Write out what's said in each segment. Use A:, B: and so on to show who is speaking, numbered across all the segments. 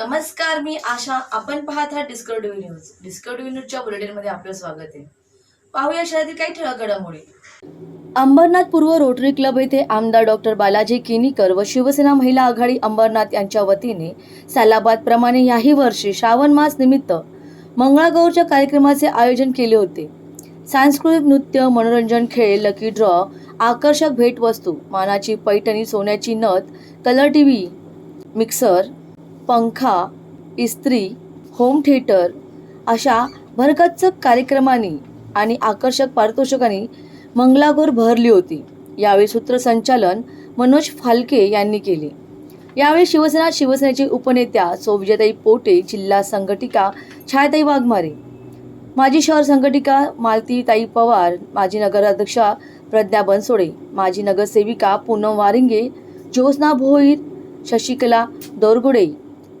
A: नमस्कार मी आशा. आपण पाहत आहात डिस्कवरी न्यूज डिस्कवरी न्यूजच्या बुलेटिनमध्ये आपलं स्वागत आहे. पाहूया शहरातील काही ठळक घडामोडी अंबरनाथ पूर्व रोटरी क्लब येथे आमदार डॉक्टर बालाजी किनीकर व शिवसेना महिला आघाडी अंबरनाथ यांच्या वतीने सालाबाद प्रमाणे याही वर्षी श्रावण मास निमित्त मंगळागौरच्या कार्यक्रमाचे आयोजन केले होते. सांस्कृतिक नृत्य मनोरंजन खेळ लकी ड्रॉ आकर्षक भेटवस्तू मानाची पैठणी सोन्याची नथ कलर टी व्ही मिक्सर पंखा इस्त्री होम थिएटर अशा भरगच्च कार्यक्रमांनी आणि आकर्षक पारितोषिकांनी मंगलागौर भरली होती. यावेळी सूत्रसंचालन मनोज फालके यांनी केले. यावेळी शिवसेना शिवसेनेचे उपनेत्या सोविजयताई पोटे जिल्हा संघटिका छायाताई वाघमारे माजी शहर संघटिका मालतीताई पवार माजी नगराध्यक्षा प्रज्ञा बनसोडे माजी नगरसेविका पूनम वारिंगे ज्योत्ना भोईर शशिकला दोरगुडे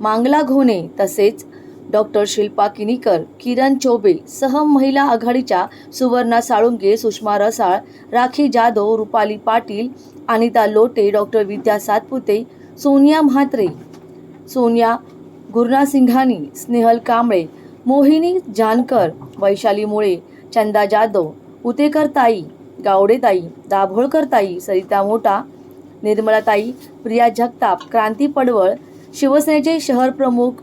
A: मांगला घोणे तसेच डॉक्टर शिल्पा किनीकर किरण चौबे सह महिला आघाडीच्या सुवर्णा साळुंगे सुषमा रसाळ राखी जाधव रुपाली पाटील अनिता लोटे डॉक्टर विद्या सातपुते सोनिया म्हात्रे सोनिया गुरुना सिंघानी स्नेहल कांबळे मोहिनी जानकर वैशाली मुळे चंदा जाधव उतेकर ताई गावडे ताई दाभोळकर ताई सरिता मोटा निर्मलाताई प्रिया जगताप क्रांती पडवळ शिवसेनेचे शहर प्रमुख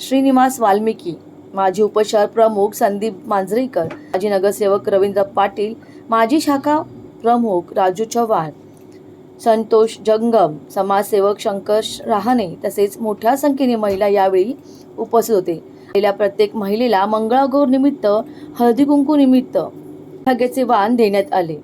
A: श्रीनिवास वाल्मिकी माजी उपशहर प्रमुख संदीप मांजरेकर माजी नगरसेवक रवींद्र पाटील माजी शाखा प्रमुख राजू चव्हाण संतोष जंगम समाजसेवक शंकर रहाणे तसेच मोठ्या संख्येने महिला यावेळी उपस्थित होते. पहिल्या प्रत्येक महिलेला मंगळागौर निमित्त हळदी कुंकू निमित्त भाग्याचे वाण देण्यात आले.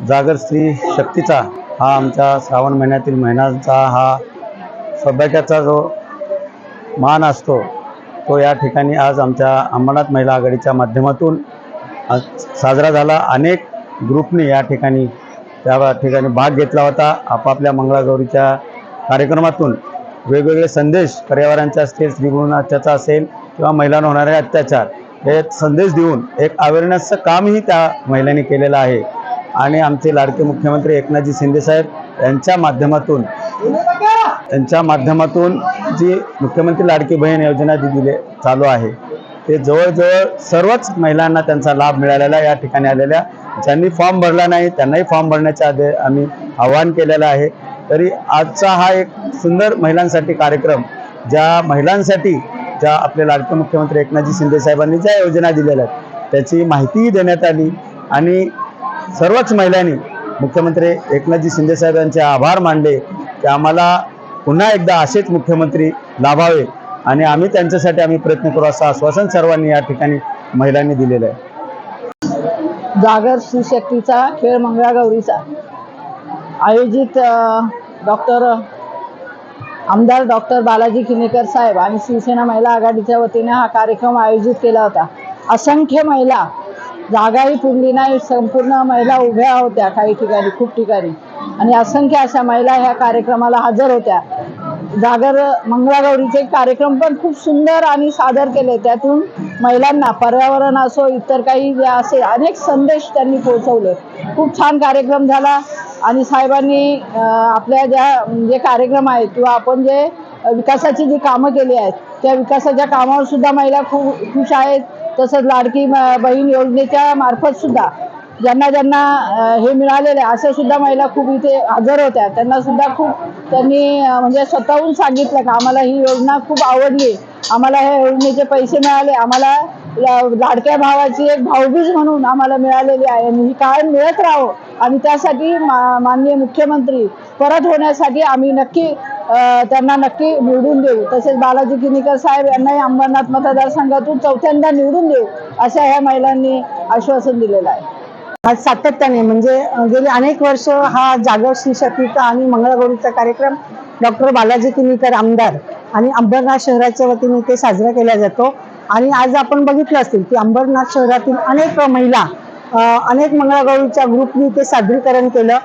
B: जागर स्त्री शक्तीचा हा आमच्या श्रावण महिन्यातील महिन्याचा हा सौभाग्याचा जो मान असतो तो या ठिकाणी आज आमच्या अंबरनाथ महिला आघाडीच्या माध्यमातून आज साजरा झाला. अनेक ग्रुपने या ठिकाणी त्या ठिकाणी भाग घेतला होता. आपापल्या मंगळागौरीच्या कार्यक्रमातून वेगवेगळे संदेश पर्यावरणाचे असतील स्त्रीभ्रूण अत्याचार असेल किंवा महिलांना होणारे अत्याचार हे संदेश देऊन एक अवेअरनेसचं कामही त्या महिलांनी केलेलं आहे. आणि आमचे लाडके मुख्यमंत्री एकनाथजी शिंदेसाहेब यांच्या माध्यमातून यांच्या माध्यमातून जी मुख्यमंत्री लाडकी बहीण योजना जी दिले चालू आहे ते जवळजवळ सर्वच महिलांना त्यांचा लाभ मिळालेला या ठिकाणी आलेल्या ज्यांनी फॉर्म भरला नाही त्यांनाही फॉर्म भरण्याच्या आदे आम्ही आवाहन केलेलं आहे. तरी आजचा हा एक सुंदर महिलांसाठी कार्यक्रम ज्या महिलांसाठी ज्या आपले लाडके मुख्यमंत्री एकनाथजी शिंदे साहेबांनी ज्या योजना दिलेल्या आहेत त्याची माहितीही देण्यात आली. आणि सर्वच महिलांनी मुख्यमंत्री एकनाथजी शिंदे साहेबांचे आभार मानले की आम्हाला पुन्हा एकदा असेच मुख्यमंत्री लाभावे आणि आम्ही त्यांच्यासाठी आम्ही प्रयत्न करू असं आश्वासन सर्वांनी या ठिकाणी महिलांनी दिलेलं आहे.
C: जागर सुशक्तीचा खेळ मंगळागौरीचा. आयोजित डॉक्टर आमदार डॉक्टर बालाजी किनेकर साहेब आणि शिवसेना महिला आघाडीच्या वतीने हा कार्यक्रम आयोजित केला होता. असंख्य महिला जागाही पुरली नाही संपूर्ण महिला उभ्या होत्या काही ठिकाणी खूप ठिकाणी. आणि असंख्य अशा महिला ह्या कार्यक्रमाला हजर होत्या. जागर मंगळागौरीचे कार्यक्रम पण खूप सुंदर आणि सादर केले. त्यातून महिलांना पर्यावरण असो इतर काही जे असे अनेक संदेश त्यांनी पोहोचवले. खूप छान कार्यक्रम झाला आणि साहेबांनी आपल्या ज्या जे कार्यक्रम आहेत किंवा आपण जे विकासाची जी कामं केली आहेत त्या विकासाच्या कामावर सुद्धा महिला खूप खुश आहेत. तसंच लाडकी बहीण योजनेच्या मार्फत सुद्धा ज्यांना ज्यांना हे मिळालेलं आहे अशा सुद्धा महिला खूप इथे हजर होत्या. त्यांना सुद्धा खूप त्यांनी म्हणजे स्वतःहून सांगितलं का आम्हाला ही योजना खूप आवडली. आम्हाला ह्या योजनेचे पैसे मिळाले. आम्हाला लाडक्या भावाची एक भाऊबीज म्हणून आम्हाला मिळालेली आहे. आणि ही कायम मिळत राहो आणि त्यासाठी मा माननीय मुख्यमंत्री परत होण्यासाठी आम्ही नक्की त्यांना नक्की निवडून देऊ. तसेच बालाजी किनीकर साहेब यांनाही अंबरनाथ मतदारसंघातून चौथ्यांदा निवडून देऊ अशा ह्या महिलांनी आश्वासन दिलेलं आहे.
D: आज सातत्याने म्हणजे गेली अनेक वर्ष हा जागर शिशक्तीचा आणि मंगळागौरीचा कार्यक्रम डॉक्टर बालाजी किनीकर आमदार आणि अंबरनाथ शहराच्या वतीने ते साजरा केला जातो. आणि आज आपण बघितलं असेल की अंबरनाथ शहरातील अनेक महिला अनेक मंगळागौरीच्या ग्रुपनी ते सादरीकरण केलं.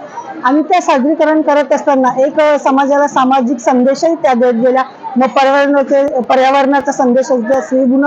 D: आणि त्या सादरीकरण करत असताना एक समाजाला सामाजिक संदेशही त्या देत गेल्या. मग पर्यावरणाचे पर्यावरणाचा संदेश असू द्या स्त्री गुण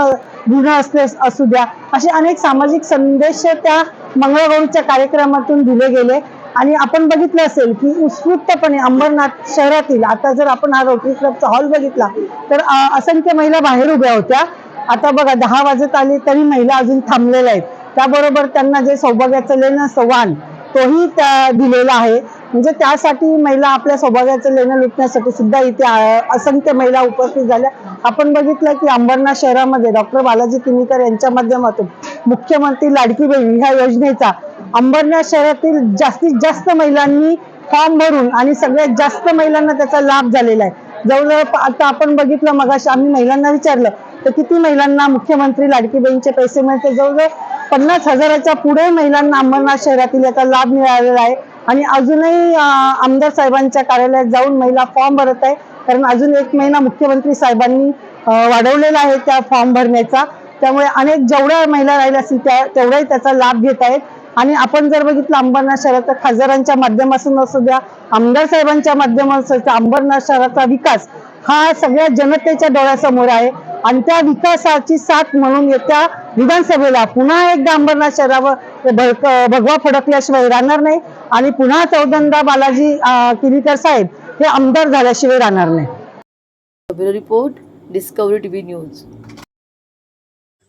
D: गुण असले असू द्या असे अनेक सामाजिक संदेश त्या मंगळगौरीच्या कार्यक्रमातून दिले गेले. आणि आपण बघितलं असेल की उत्स्फूर्तपणे अंबरनाथ शहरातील आता जर आपण हा रोटरी क्लबचा हॉल बघितला तर असंख्य महिला बाहेर उभ्या होत्या. आता बघा दहा वाजत आली तरी महिला अजून थांबलेल्या आहेत. त्याबरोबर त्यांना जे सौभाग्याचं लेणं सवान तोही त्या दिलेला आहे. म्हणजे त्यासाठी महिला आपल्या सौभाग्याचं लेणं लुटण्यासाठी सुद्धा इथे असंख्य महिला उपस्थित झाल्या. आपण बघितलं की अंबरनाथ शहरामध्ये डॉक्टर बालाजी किनीकर यांच्या माध्यमातून मुख्यमंत्री लाडकी बहीण ह्या योजनेचा. अंबरनाथ शहरातील जास्तीत जास्त महिलांनी फॉर्म भरून आणि सगळ्यात जास्त महिलांना त्याचा लाभ झालेला आहे. जवळजवळ आता आपण बघितलं मग आम्ही महिलांना विचारलं तर किती महिलांना मुख्यमंत्री लाडकी बहीणचे पैसे मिळते? जवळजवळ पन्नास हजाराच्या पुढे महिलांना अंबरनाथ शहरातील याचा लाभ मिळालेला आहे. आणि अजूनही आमदार साहेबांच्या कार्यालयात जाऊन महिला फॉर्म भरत आहे. कारण अजून एक महिना मुख्यमंत्री साहेबांनी वाढवलेला आहे त्या फॉर्म भरण्याचा. त्यामुळे अनेक जेवढ्या महिला राहिल्या असतील त्या तेवढ्याही त्याचा लाभ घेत आहेत. आणि आपण जर बघितलं अंबरनाथ शहराचा खासदारांच्या माध्यमातून असू द्या आमदार साहेबांच्या माध्यमातून अंबरनाथ शहराचा विकास हा सगळ्या जनतेच्या डोळ्यासमोर आहे. आणि त्या विकासाची साथ म्हणून येत्या विधानसभेला पुन्हा एकदा अंबरनाथ शहरावर भडक- भगवा फडकल्याशिवाय राहणार नाही. आणि पुन्हा चौदंदा बालाजी किरीकर साहेब हे आमदार झाल्याशिवाय राहणार नाही.
A: Report discovery TV news.